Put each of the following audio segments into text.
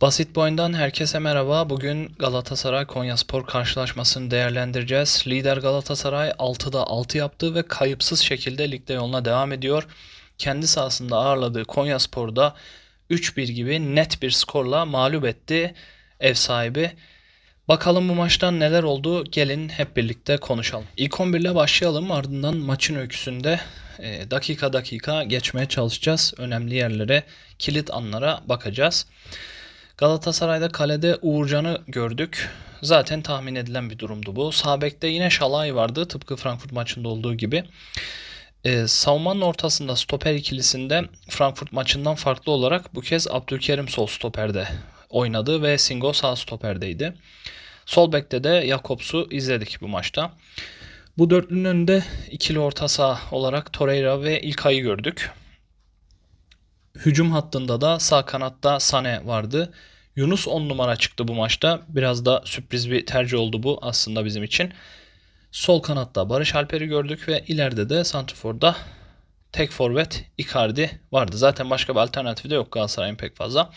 Basit boyundan herkese merhaba. Bugün Galatasaray Konyaspor karşılaşmasını değerlendireceğiz. Lider Galatasaray 6'da 6 yaptı ve kayıpsız şekilde ligde yoluna devam ediyor. Kendi sahasında ağırladığı Konyaspor'da 3-1 gibi net bir skorla mağlup etti ev sahibi. Bakalım bu maçtan neler oldu? Gelin hep birlikte konuşalım. İlk 11 ile başlayalım. Ardından maçın öyküsünde e, dakika dakika geçmeye çalışacağız. Önemli yerlere, kilit anlara bakacağız. Galatasaray'da kalede Uğurcan'ı gördük. Zaten tahmin edilen bir durumdu bu. Sağ bekte yine Şalay vardı tıpkı Frankfurt maçında olduğu gibi. Ee, savunmanın ortasında stoper ikilisinde Frankfurt maçından farklı olarak bu kez Abdülkerim sol stoperde oynadı ve Singo sağ stoperdeydi. Sol bekte de Jakobs'u izledik bu maçta. Bu dörtlünün önünde ikili orta saha olarak Torreira ve İlkay'ı gördük. Hücum hattında da sağ kanatta Sane vardı. Yunus 10 numara çıktı bu maçta. Biraz da sürpriz bir tercih oldu bu aslında bizim için. Sol kanatta Barış Alper'i gördük ve ileride de Santrfor'da tek forvet Icardi vardı. Zaten başka bir alternatifi de yok Galatasaray'ın pek fazla.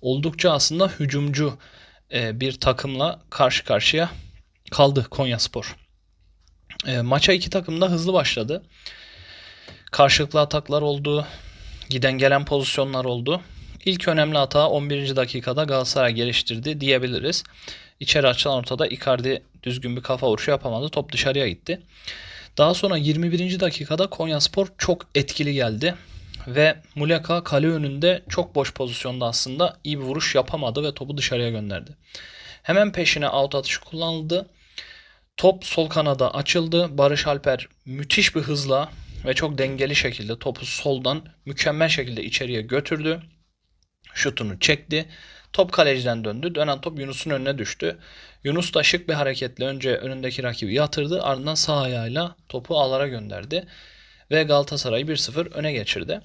Oldukça aslında hücumcu e, bir takımla karşı karşıya kaldı Konyaspor. E, maça iki takım da hızlı başladı. Karşılıklı ataklar oldu. Giden gelen pozisyonlar oldu. İlk önemli hata 11. dakikada Galatasaray geliştirdi diyebiliriz. İçeri açılan ortada Icardi düzgün bir kafa vuruşu yapamadı. Top dışarıya gitti. Daha sonra 21. dakikada Konyaspor çok etkili geldi. Ve Muleka kale önünde çok boş pozisyonda aslında iyi bir vuruş yapamadı ve topu dışarıya gönderdi. Hemen peşine out atışı kullanıldı. Top sol kanada açıldı. Barış Alper müthiş bir hızla ve çok dengeli şekilde topu soldan mükemmel şekilde içeriye götürdü. Şutunu çekti. Top kaleciden döndü. Dönen top Yunus'un önüne düştü. Yunus da şık bir hareketle önce önündeki rakibi yatırdı. Ardından sağ ayağıyla topu ağlara gönderdi. Ve Galatasaray'ı 1-0 öne geçirdi.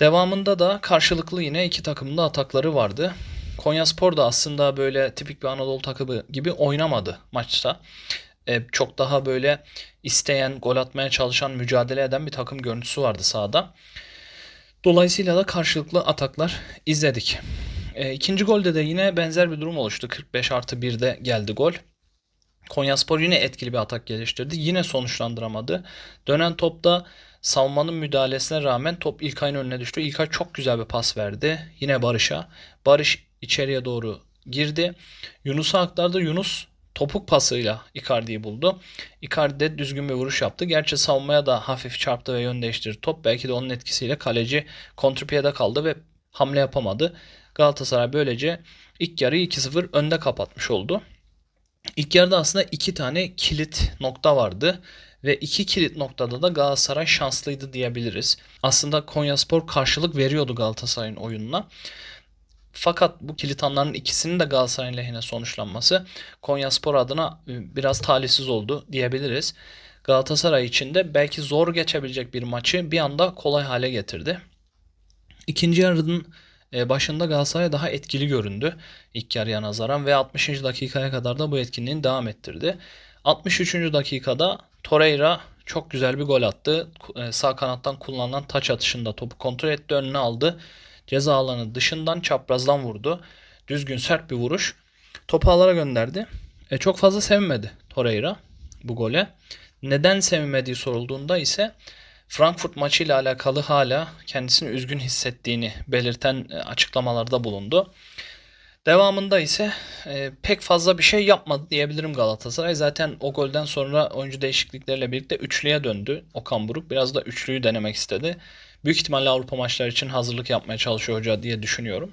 Devamında da karşılıklı yine iki takımın da atakları vardı. Konyaspor da aslında böyle tipik bir Anadolu takımı gibi oynamadı maçta. Ee, çok daha böyle isteyen, gol atmaya çalışan, mücadele eden bir takım görüntüsü vardı sahada. Dolayısıyla da karşılıklı ataklar izledik. E, ikinci golde de yine benzer bir durum oluştu. 45 artı 1'de geldi gol. Konyaspor yine etkili bir atak geliştirdi. Yine sonuçlandıramadı. Dönen topta savunmanın müdahalesine rağmen top İlkay'ın önüne düştü. İlkay çok güzel bir pas verdi. Yine Barış'a. Barış içeriye doğru girdi. Yunus'a aktardı. Yunus topuk pasıyla Icardi'yi buldu. Icardi de düzgün bir vuruş yaptı. Gerçi savunmaya da hafif çarptı ve yön değiştirdi top. Belki de onun etkisiyle kaleci kontrpiyede kaldı ve hamle yapamadı. Galatasaray böylece ilk yarıyı 2-0 önde kapatmış oldu. İlk yarıda aslında iki tane kilit nokta vardı ve iki kilit noktada da Galatasaray şanslıydı diyebiliriz. Aslında Konyaspor karşılık veriyordu Galatasaray'ın oyununa. Fakat bu kilit anların ikisinin de Galatasaray'ın lehine sonuçlanması Konyaspor adına e, biraz talihsiz oldu diyebiliriz. Galatasaray için de belki zor geçebilecek bir maçı bir anda kolay hale getirdi. İkinci yarının e, başında Galatasaray daha etkili göründü ilk yarıya nazaran ve 60. dakikaya kadar da bu etkinliğini devam ettirdi. 63. dakikada Torreira çok güzel bir gol attı. E, sağ kanattan kullanılan taç atışında topu kontrol etti, önüne aldı. Ceza alanı dışından çaprazdan vurdu. Düzgün sert bir vuruş. Topu ağlara gönderdi. E, çok fazla sevmedi Torreira bu gole. Neden sevmediği sorulduğunda ise Frankfurt maçıyla alakalı hala kendisini üzgün hissettiğini belirten e, açıklamalarda bulundu. Devamında ise e, pek fazla bir şey yapmadı diyebilirim Galatasaray. Zaten o golden sonra oyuncu değişiklikleriyle birlikte üçlüye döndü Okan Buruk. Biraz da üçlüyü denemek istedi. Büyük ihtimalle Avrupa maçları için hazırlık yapmaya çalışıyor hoca diye düşünüyorum.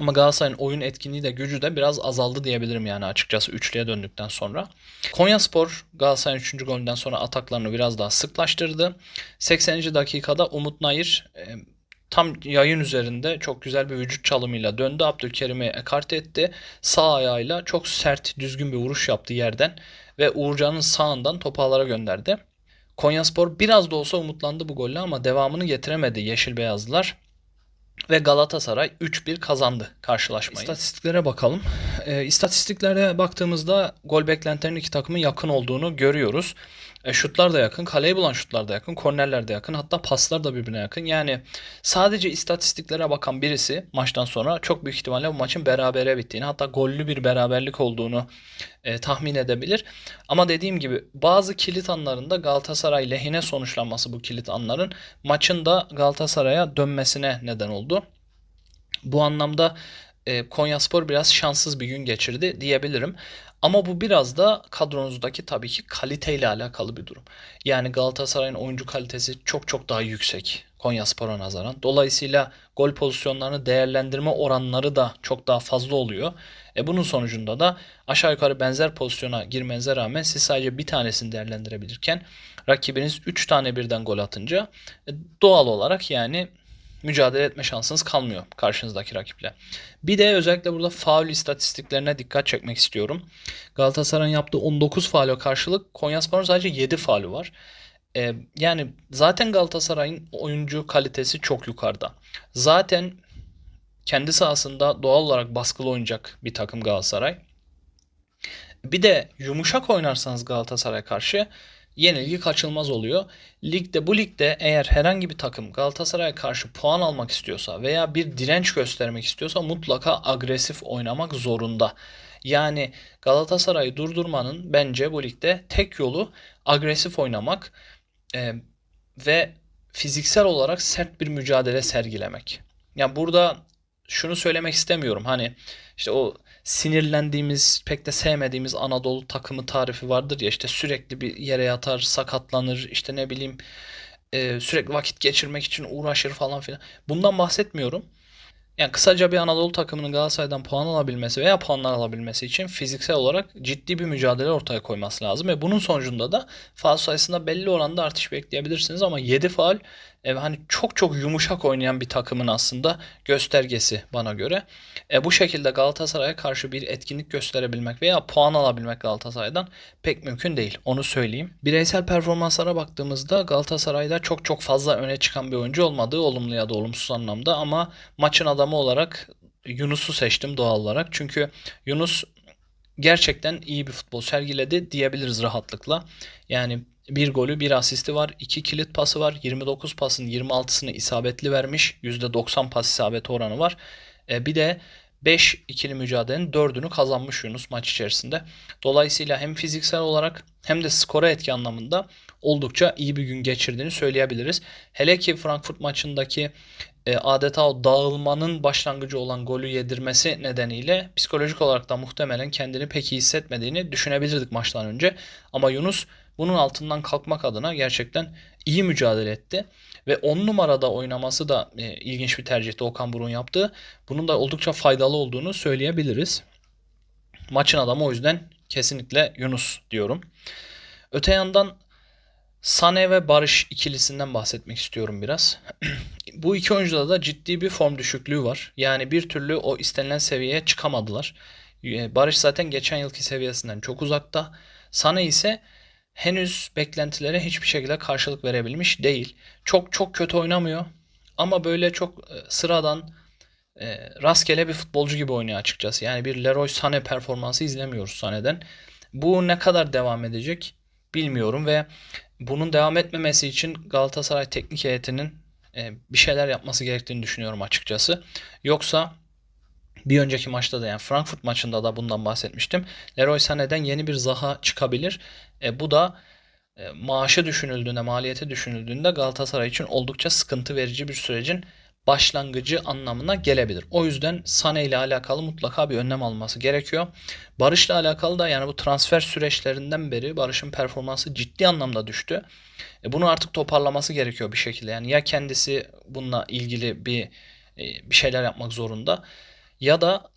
Ama Galatasaray'ın oyun etkinliği de gücü de biraz azaldı diyebilirim yani açıkçası üçlüye döndükten sonra. Konyaspor Galatasaray'ın 3. golünden sonra ataklarını biraz daha sıklaştırdı. 80. dakikada Umut Nayır e, tam yayın üzerinde çok güzel bir vücut çalımıyla döndü. Abdülkerim'i ekart etti. Sağ ayağıyla çok sert düzgün bir vuruş yaptı yerden ve Uğurcan'ın sağından topu ağlara gönderdi. Konyaspor biraz da olsa umutlandı bu golle ama devamını getiremedi Yeşil Beyazlılar. Ve Galatasaray 3-1 kazandı karşılaşmayı. İstatistiklere bakalım. E, istatistiklere baktığımızda gol beklentilerinin iki takımın yakın olduğunu görüyoruz. E, şutlar da yakın, kaleyi bulan şutlar da yakın, kornerler de yakın, hatta paslar da birbirine yakın. Yani sadece istatistiklere bakan birisi maçtan sonra çok büyük ihtimalle bu maçın berabere bittiğini, hatta gollü bir beraberlik olduğunu e, tahmin edebilir. Ama dediğim gibi bazı kilit anlarında Galatasaray lehine sonuçlanması bu kilit anların maçın da Galatasaray'a dönmesine neden oldu. Bu anlamda e, Konyaspor biraz şanssız bir gün geçirdi diyebilirim. Ama bu biraz da kadronuzdaki tabii ki kaliteyle alakalı bir durum. Yani Galatasaray'ın oyuncu kalitesi çok çok daha yüksek Konyaspor'a nazaran. Dolayısıyla gol pozisyonlarını değerlendirme oranları da çok daha fazla oluyor. E bunun sonucunda da aşağı yukarı benzer pozisyona girmenize rağmen siz sadece bir tanesini değerlendirebilirken rakibiniz 3 tane birden gol atınca e, doğal olarak yani mücadele etme şansınız kalmıyor karşınızdaki rakiple. Bir de özellikle burada faul istatistiklerine dikkat çekmek istiyorum. Galatasaray'ın yaptığı 19 faule karşılık Konyaspor'un sadece 7 faulü var. Ee, yani zaten Galatasaray'ın oyuncu kalitesi çok yukarıda. Zaten kendi sahasında doğal olarak baskılı oynayacak bir takım Galatasaray. Bir de yumuşak oynarsanız Galatasaray karşı yenilgi kaçılmaz oluyor. Ligde bu ligde eğer herhangi bir takım Galatasaray'a karşı puan almak istiyorsa veya bir direnç göstermek istiyorsa mutlaka agresif oynamak zorunda. Yani Galatasaray'ı durdurmanın bence bu ligde tek yolu agresif oynamak e, ve fiziksel olarak sert bir mücadele sergilemek. Yani burada şunu söylemek istemiyorum. Hani işte o sinirlendiğimiz, pek de sevmediğimiz Anadolu takımı tarifi vardır ya işte sürekli bir yere yatar, sakatlanır, işte ne bileyim e, sürekli vakit geçirmek için uğraşır falan filan. Bundan bahsetmiyorum. Yani kısaca bir Anadolu takımının Galatasaray'dan puan alabilmesi veya puanlar alabilmesi için fiziksel olarak ciddi bir mücadele ortaya koyması lazım. Ve bunun sonucunda da faul sayısında belli oranda artış bekleyebilirsiniz ama 7 faul e, hani çok çok yumuşak oynayan bir takımın aslında göstergesi bana göre. E, bu şekilde Galatasaray'a karşı bir etkinlik gösterebilmek veya puan alabilmek Galatasaray'dan pek mümkün değil. Onu söyleyeyim. Bireysel performanslara baktığımızda Galatasaray'da çok çok fazla öne çıkan bir oyuncu olmadığı olumlu ya da olumsuz anlamda ama maçın adamı olarak Yunus'u seçtim doğal olarak. Çünkü Yunus gerçekten iyi bir futbol sergiledi diyebiliriz rahatlıkla. Yani bir golü bir asisti var. 2 kilit pası var. 29 pasın 26'sını isabetli vermiş. %90 pas isabeti oranı var. E, bir de 5 ikili mücadelenin 4'ünü kazanmış Yunus maç içerisinde. Dolayısıyla hem fiziksel olarak hem de skora etki anlamında oldukça iyi bir gün geçirdiğini söyleyebiliriz. Hele ki Frankfurt maçındaki e, adeta o dağılmanın başlangıcı olan golü yedirmesi nedeniyle psikolojik olarak da muhtemelen kendini pek iyi hissetmediğini düşünebilirdik maçtan önce. Ama Yunus bunun altından kalkmak adına gerçekten iyi mücadele etti. Ve 10 numarada oynaması da e, ilginç bir tercihti Okan Burun yaptığı. Bunun da oldukça faydalı olduğunu söyleyebiliriz. Maçın adamı o yüzden kesinlikle Yunus diyorum. Öte yandan Sane ve Barış ikilisinden bahsetmek istiyorum biraz. Bu iki oyuncuda da ciddi bir form düşüklüğü var. Yani bir türlü o istenilen seviyeye çıkamadılar. E, Barış zaten geçen yılki seviyesinden çok uzakta. Sane ise henüz beklentilere hiçbir şekilde karşılık verebilmiş değil. Çok çok kötü oynamıyor ama böyle çok e, sıradan e, rastgele bir futbolcu gibi oynuyor açıkçası. Yani bir Leroy Sané performansı izlemiyoruz Sané'den. Bu ne kadar devam edecek bilmiyorum ve bunun devam etmemesi için Galatasaray teknik heyetinin e, bir şeyler yapması gerektiğini düşünüyorum açıkçası. Yoksa bir önceki maçta da yani Frankfurt maçında da bundan bahsetmiştim. Leroy Sané'den yeni bir Zaha çıkabilir. E, bu da e, maaşı düşünüldüğünde, maliyeti düşünüldüğünde Galatasaray için oldukça sıkıntı verici bir sürecin başlangıcı anlamına gelebilir. O yüzden Sané ile alakalı mutlaka bir önlem alması gerekiyor. Barış'la alakalı da yani bu transfer süreçlerinden beri Barış'ın performansı ciddi anlamda düştü. E, bunu artık toparlaması gerekiyor bir şekilde. Yani ya kendisi bununla ilgili bir e, bir şeyler yapmak zorunda ya da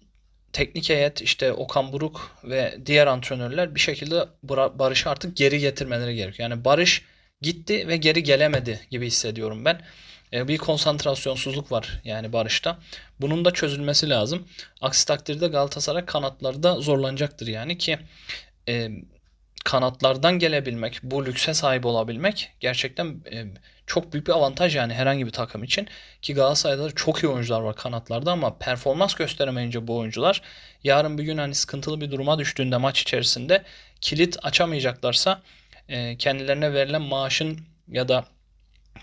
teknik heyet işte Okan Buruk ve diğer antrenörler bir şekilde Barış'ı artık geri getirmeleri gerekiyor. Yani Barış gitti ve geri gelemedi gibi hissediyorum ben. E, bir konsantrasyonsuzluk var yani Barış'ta. Bunun da çözülmesi lazım. Aksi takdirde Galatasaray kanatlarda zorlanacaktır yani ki e, kanatlardan gelebilmek, bu lükse sahip olabilmek gerçekten e, çok büyük bir avantaj yani herhangi bir takım için. Ki Galatasaray'da çok iyi oyuncular var kanatlarda ama performans gösteremeyince bu oyuncular yarın bir gün hani sıkıntılı bir duruma düştüğünde maç içerisinde kilit açamayacaklarsa e, kendilerine verilen maaşın ya da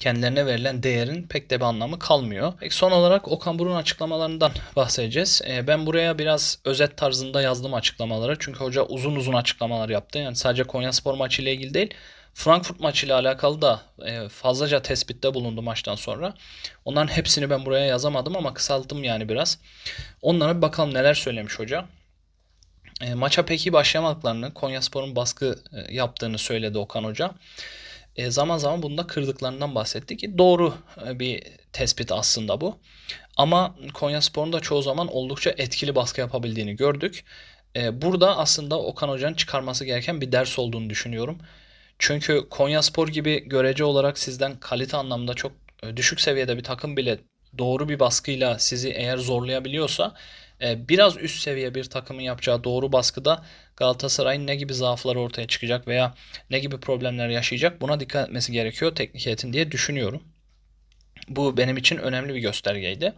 kendilerine verilen değerin pek de bir anlamı kalmıyor. Peki son olarak Okan Buruk'un açıklamalarından bahsedeceğiz. E, ben buraya biraz özet tarzında yazdım açıklamaları. Çünkü hoca uzun uzun açıklamalar yaptı. Yani sadece Konyaspor maçı ile ilgili değil. Frankfurt maçı ile alakalı da e, fazlaca tespitte bulundu maçtan sonra. Onların hepsini ben buraya yazamadım ama kısalttım yani biraz. Onlara bir bakalım neler söylemiş hoca. E, maça peki başlamadıklarını, Konyaspor'un baskı e, yaptığını söyledi Okan Hoca. E, zaman zaman bunda kırdıklarından bahsetti ki doğru e, bir tespit aslında bu. Ama Konyaspor'un da çoğu zaman oldukça etkili baskı yapabildiğini gördük. E, burada aslında Okan Hoca'nın çıkarması gereken bir ders olduğunu düşünüyorum. Çünkü Konyaspor gibi görece olarak sizden kalite anlamda çok e, düşük seviyede bir takım bile doğru bir baskıyla sizi eğer zorlayabiliyorsa biraz üst seviye bir takımın yapacağı doğru baskıda Galatasaray'ın ne gibi zaafları ortaya çıkacak veya ne gibi problemler yaşayacak buna dikkat etmesi gerekiyor teknik heyetin diye düşünüyorum. Bu benim için önemli bir göstergeydi.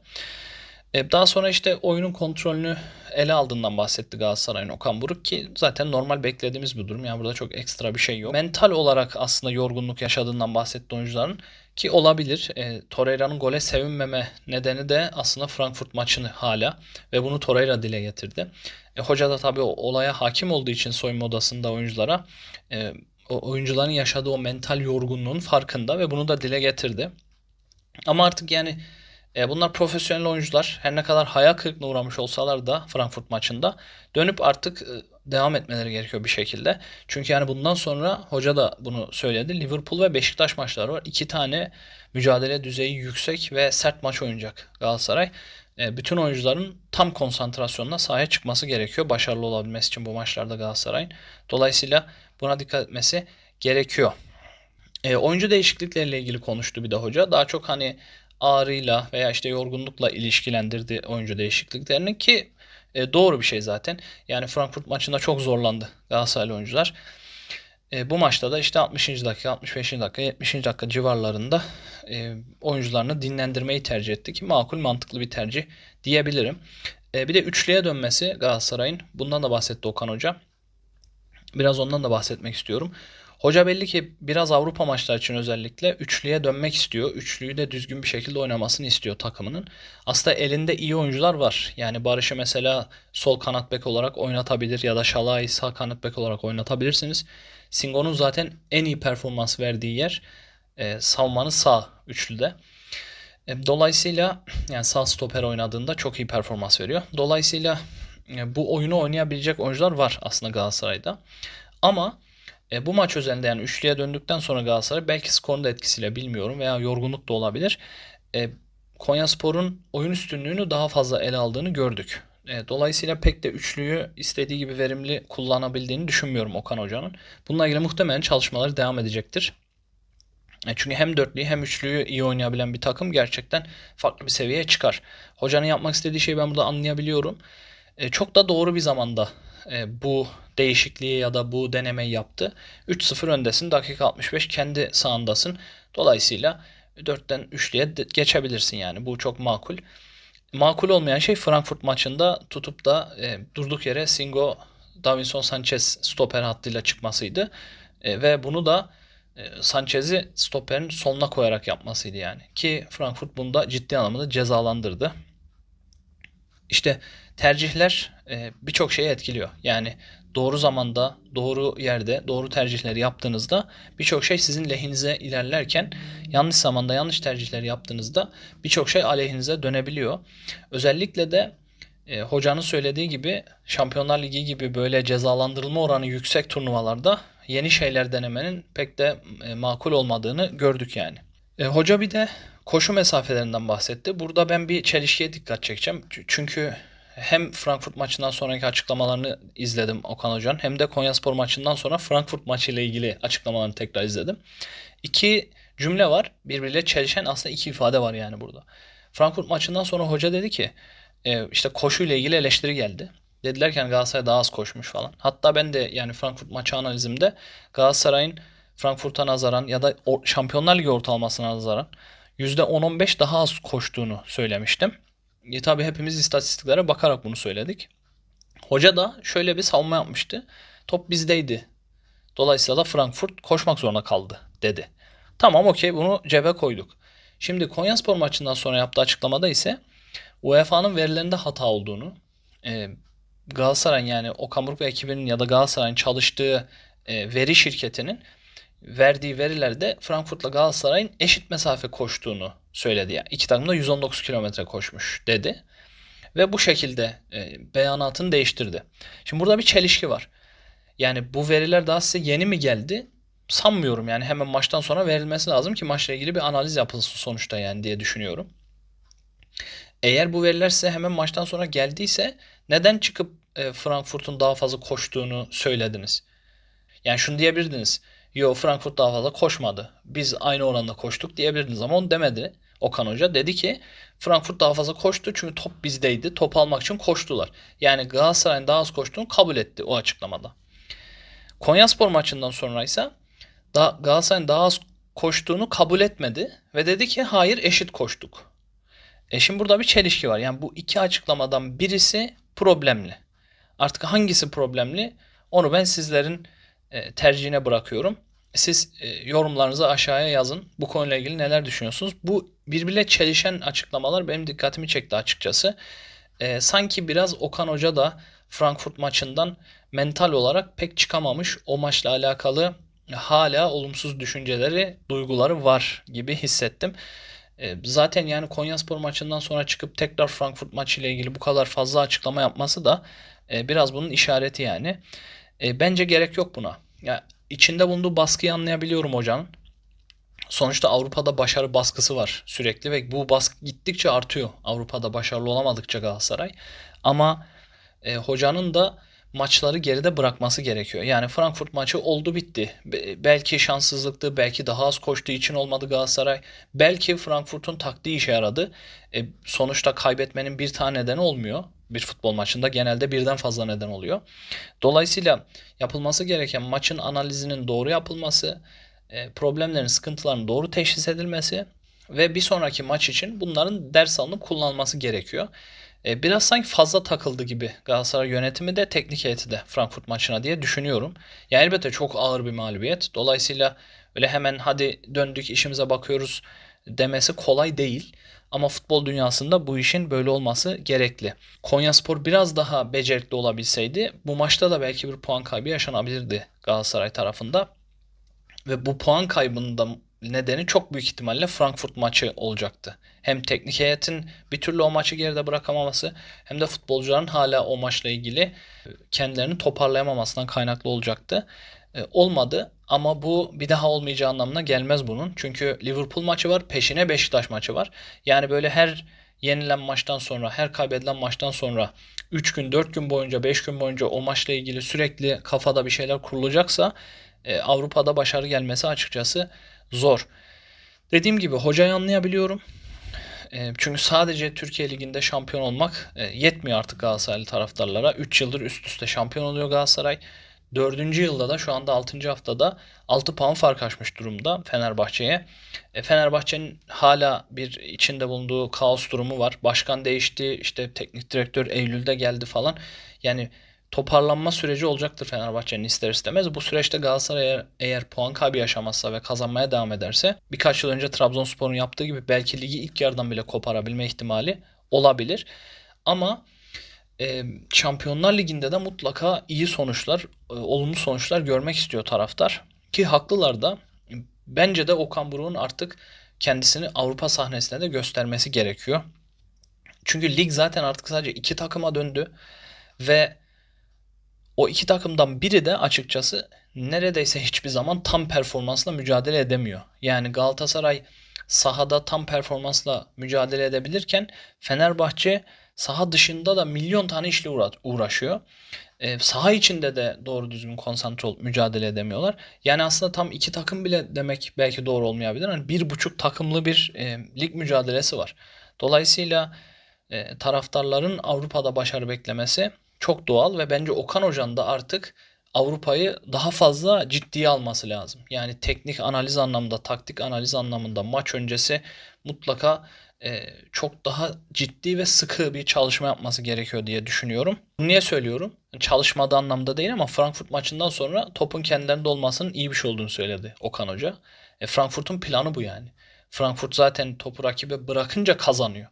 E, daha sonra işte oyunun kontrolünü ele aldığından bahsetti Galatasaray'ın Okan Buruk ki zaten normal beklediğimiz bir durum. Yani burada çok ekstra bir şey yok. Mental olarak aslında yorgunluk yaşadığından bahsetti oyuncuların ki olabilir. E, Torreira'nın gole sevinmeme nedeni de aslında Frankfurt maçını hala ve bunu Torreira dile getirdi. E, hoca da tabii olaya hakim olduğu için soyunma odasında oyunculara e, o oyuncuların yaşadığı o mental yorgunluğun farkında ve bunu da dile getirdi. Ama artık yani e, bunlar profesyonel oyuncular. Her ne kadar hayal kırıklığına uğramış olsalar da Frankfurt maçında dönüp artık e, devam etmeleri gerekiyor bir şekilde. Çünkü yani bundan sonra hoca da bunu söyledi. Liverpool ve Beşiktaş maçları var. İki tane mücadele düzeyi yüksek ve sert maç oynayacak Galatasaray. E, bütün oyuncuların tam konsantrasyonla sahaya çıkması gerekiyor. Başarılı olabilmesi için bu maçlarda Galatasaray'ın. Dolayısıyla buna dikkat etmesi gerekiyor. E, oyuncu değişiklikleriyle ilgili konuştu bir de hoca. Daha çok hani ağrıyla veya işte yorgunlukla ilişkilendirdi oyuncu değişikliklerini ki e, doğru bir şey zaten. Yani Frankfurt maçında çok zorlandı Galatasaraylı oyuncular. E, bu maçta da işte 60. dakika, 65. dakika, 70. dakika civarlarında e, oyuncularını dinlendirmeyi tercih etti ki makul mantıklı bir tercih diyebilirim. E, bir de üçlüye dönmesi Galatasaray'ın. Bundan da bahsetti Okan Hoca. Biraz ondan da bahsetmek istiyorum. Hoca belli ki biraz Avrupa maçları için özellikle üçlüye dönmek istiyor. Üçlüyü de düzgün bir şekilde oynamasını istiyor takımının. Aslında elinde iyi oyuncular var. Yani Barış'ı mesela sol kanat bek olarak oynatabilir ya da Şalai sağ kanat bek olarak oynatabilirsiniz. Singo'nun zaten en iyi performans verdiği yer e, savunmanın sağ üçlüde. E, dolayısıyla yani sağ stoper oynadığında çok iyi performans veriyor. Dolayısıyla e, bu oyunu oynayabilecek oyuncular var aslında Galatasaray'da. Ama e, bu maç özelinde yani üçlüye döndükten sonra Galatasaray belki skorun da etkisiyle bilmiyorum veya yorgunluk da olabilir. E, Konyaspor'un oyun üstünlüğünü daha fazla ele aldığını gördük. E, dolayısıyla pek de üçlüyü istediği gibi verimli kullanabildiğini düşünmüyorum Okan Hoca'nın. Bununla ilgili muhtemelen çalışmaları devam edecektir. E, çünkü hem dörtlüyü hem üçlüyü iyi oynayabilen bir takım gerçekten farklı bir seviyeye çıkar. Hocanın yapmak istediği şeyi ben burada anlayabiliyorum. E, çok da doğru bir zamanda e, bu değişikliği ya da bu denemeyi yaptı. 3-0 öndesin. Dakika 65 kendi sağındasın. Dolayısıyla 4'ten 3'lüye geçebilirsin yani. Bu çok makul. Makul olmayan şey Frankfurt maçında tutup da e, durduk yere Singo Davinson Sanchez stoper hattıyla çıkmasıydı. E, ve bunu da e, Sanchez'i stoperin sonuna koyarak yapmasıydı yani. Ki Frankfurt bunda ciddi anlamda cezalandırdı. İşte tercihler e, birçok şeyi etkiliyor. Yani doğru zamanda, doğru yerde, doğru tercihleri yaptığınızda birçok şey sizin lehinize ilerlerken yanlış zamanda yanlış tercihleri yaptığınızda birçok şey aleyhinize dönebiliyor. Özellikle de e, hocanın söylediği gibi Şampiyonlar Ligi gibi böyle cezalandırılma oranı yüksek turnuvalarda yeni şeyler denemenin pek de e, makul olmadığını gördük yani. E, hoca bir de koşu mesafelerinden bahsetti. Burada ben bir çelişkiye dikkat çekeceğim. Çünkü hem Frankfurt maçından sonraki açıklamalarını izledim Okan Hoca'nın hem de Konyaspor maçından sonra Frankfurt maçı ile ilgili açıklamalarını tekrar izledim. İki cümle var. Birbiriyle çelişen aslında iki ifade var yani burada. Frankfurt maçından sonra hoca dedi ki e, işte koşu ile ilgili eleştiri geldi. Dediler ki yani Galatasaray daha az koşmuş falan. Hatta ben de yani Frankfurt maçı analizimde Galatasaray'ın Frankfurt'a nazaran ya da Şampiyonlar Ligi ortalamasına nazaran %10-15 daha az koştuğunu söylemiştim. E, tabii hepimiz istatistiklere bakarak bunu söyledik. Hoca da şöyle bir savunma yapmıştı. Top bizdeydi Dolayısıyla da Frankfurt koşmak zorunda kaldı dedi. Tamam okey bunu cebe koyduk. Şimdi Konyaspor maçından sonra yaptığı açıklamada ise UEFA'nın verilerinde hata olduğunu, e, Galatasaray'ın yani Okan Buruk ve ekibinin ya da Galatasaray'ın çalıştığı e, veri şirketinin verdiği verilerde Frankfurt'la Galatasaray'ın eşit mesafe koştuğunu söyledi. Yani iki takım da 119 kilometre koşmuş dedi. Ve bu şekilde e, beyanatını değiştirdi. Şimdi burada bir çelişki var. Yani bu veriler daha size yeni mi geldi? Sanmıyorum yani hemen maçtan sonra verilmesi lazım ki maçla ilgili bir analiz yapılsın sonuçta yani diye düşünüyorum. Eğer bu veriler size hemen maçtan sonra geldiyse neden çıkıp e, Frankfurt'un daha fazla koştuğunu söylediniz? Yani şunu diyebilirdiniz. Yo Frankfurt daha fazla koşmadı. Biz aynı oranda koştuk diyebilirdiniz ama onu demedi. Okan Hoca dedi ki Frankfurt daha fazla koştu çünkü top bizdeydi. Top almak için koştular. Yani Galatasaray'ın daha az koştuğunu kabul etti o açıklamada. Konyaspor maçından sonra ise da Galatasaray'ın daha az koştuğunu kabul etmedi ve dedi ki hayır eşit koştuk. E şimdi burada bir çelişki var. Yani bu iki açıklamadan birisi problemli. Artık hangisi problemli onu ben sizlerin e, tercihine bırakıyorum. Siz e, yorumlarınızı aşağıya yazın. Bu konuyla ilgili neler düşünüyorsunuz? Bu birbirle çelişen açıklamalar benim dikkatimi çekti açıkçası. E, sanki biraz Okan Hoca da Frankfurt maçından mental olarak pek çıkamamış. O maçla alakalı hala olumsuz düşünceleri, duyguları var gibi hissettim. E, zaten yani Konyaspor maçından sonra çıkıp tekrar Frankfurt maçı ile ilgili bu kadar fazla açıklama yapması da e, biraz bunun işareti yani. E, bence gerek yok buna. Ya içinde bulunduğu baskıyı anlayabiliyorum hocanın. Sonuçta Avrupa'da başarı baskısı var sürekli ve bu baskı gittikçe artıyor. Avrupa'da başarılı olamadıkça Galatasaray. Ama e, hocanın da maçları geride bırakması gerekiyor. Yani Frankfurt maçı oldu bitti. Be- belki şanssızlıktı, belki daha az koştuğu için olmadı Galatasaray. Belki Frankfurt'un taktiği işe yaradı. E, sonuçta kaybetmenin bir tane nedeni olmuyor. Bir futbol maçında genelde birden fazla neden oluyor. Dolayısıyla yapılması gereken maçın analizinin doğru yapılması, problemlerin, sıkıntıların doğru teşhis edilmesi ve bir sonraki maç için bunların ders alınıp kullanılması gerekiyor. E, biraz sanki fazla takıldı gibi Galatasaray yönetimi de teknik heyeti de Frankfurt maçına diye düşünüyorum. Ya elbette çok ağır bir mağlubiyet. Dolayısıyla öyle hemen hadi döndük işimize bakıyoruz demesi kolay değil. Ama futbol dünyasında bu işin böyle olması gerekli. Konyaspor biraz daha becerikli olabilseydi bu maçta da belki bir puan kaybı yaşanabilirdi Galatasaray tarafında. Ve bu puan kaybının da nedeni çok büyük ihtimalle Frankfurt maçı olacaktı. Hem teknik heyetin bir türlü o maçı geride bırakamaması hem de futbolcuların hala o maçla ilgili kendilerini toparlayamamasından kaynaklı olacaktı. E, olmadı ama bu bir daha olmayacağı anlamına gelmez bunun. Çünkü Liverpool maçı var, peşine Beşiktaş maçı var. Yani böyle her yenilen maçtan sonra, her kaybedilen maçtan sonra 3 gün, 4 gün boyunca, 5 gün boyunca o maçla ilgili sürekli kafada bir şeyler kurulacaksa e, Avrupa'da başarı gelmesi açıkçası zor. Dediğim gibi hocayı anlayabiliyorum. E, çünkü sadece Türkiye Ligi'nde şampiyon olmak e, yetmiyor artık Galatasaraylı taraftarlara. 3 yıldır üst üste şampiyon oluyor Galatasaray. Dördüncü yılda da şu anda 6. haftada 6 puan fark açmış durumda Fenerbahçe'ye. E, Fenerbahçe'nin hala bir içinde bulunduğu kaos durumu var. Başkan değişti, işte teknik direktör Eylül'de geldi falan. Yani toparlanma süreci olacaktır Fenerbahçe'nin ister istemez. Bu süreçte Galatasaray eğer, eğer puan kaybı yaşamazsa ve kazanmaya devam ederse birkaç yıl önce Trabzonspor'un yaptığı gibi belki ligi ilk yarıdan bile koparabilme ihtimali olabilir. Ama e, Şampiyonlar Ligi'nde de mutlaka iyi sonuçlar, e, olumlu sonuçlar görmek istiyor taraftar. Ki haklılar da. Bence de Okan Buruk'un artık kendisini Avrupa sahnesinde de göstermesi gerekiyor. Çünkü lig zaten artık sadece iki takıma döndü ve o iki takımdan biri de açıkçası neredeyse hiçbir zaman tam performansla mücadele edemiyor. Yani Galatasaray sahada tam performansla mücadele edebilirken Fenerbahçe saha dışında da milyon tane işle uğraşıyor. E, saha içinde de doğru düzgün konsantre olup mücadele edemiyorlar. Yani aslında tam iki takım bile demek belki doğru olmayabilir. Yani bir buçuk takımlı bir e, lig mücadelesi var. Dolayısıyla e, taraftarların Avrupa'da başarı beklemesi çok doğal ve bence Okan Hoca'nın da artık Avrupa'yı daha fazla ciddiye alması lazım. Yani teknik analiz anlamında, taktik analiz anlamında maç öncesi mutlaka e, çok daha ciddi ve sıkı bir çalışma yapması gerekiyor diye düşünüyorum. Niye söylüyorum? Çalışmadığı anlamda değil ama Frankfurt maçından sonra topun kendilerinde olmasının iyi bir şey olduğunu söyledi Okan Hoca. E, Frankfurt'un planı bu yani. Frankfurt zaten topu rakibe bırakınca kazanıyor.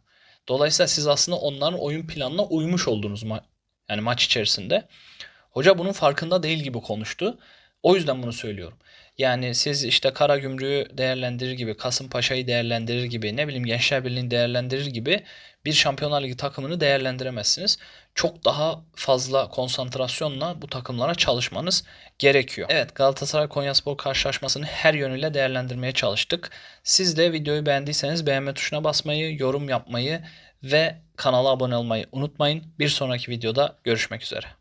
Dolayısıyla siz aslında onların oyun planına uymuş oldunuz ma- yani maç içerisinde. Hoca bunun farkında değil gibi konuştu. O yüzden bunu söylüyorum. Yani siz işte Karagümrük'ü değerlendirir gibi, Kasımpaşa'yı değerlendirir gibi, ne bileyim Gençler Birliği'ni değerlendirir gibi bir Şampiyonlar Ligi takımını değerlendiremezsiniz. Çok daha fazla konsantrasyonla bu takımlara çalışmanız gerekiyor. Evet Galatasaray Konyaspor karşılaşmasını her yönüyle değerlendirmeye çalıştık. Siz de videoyu beğendiyseniz beğenme tuşuna basmayı, yorum yapmayı ve kanala abone olmayı unutmayın. Bir sonraki videoda görüşmek üzere.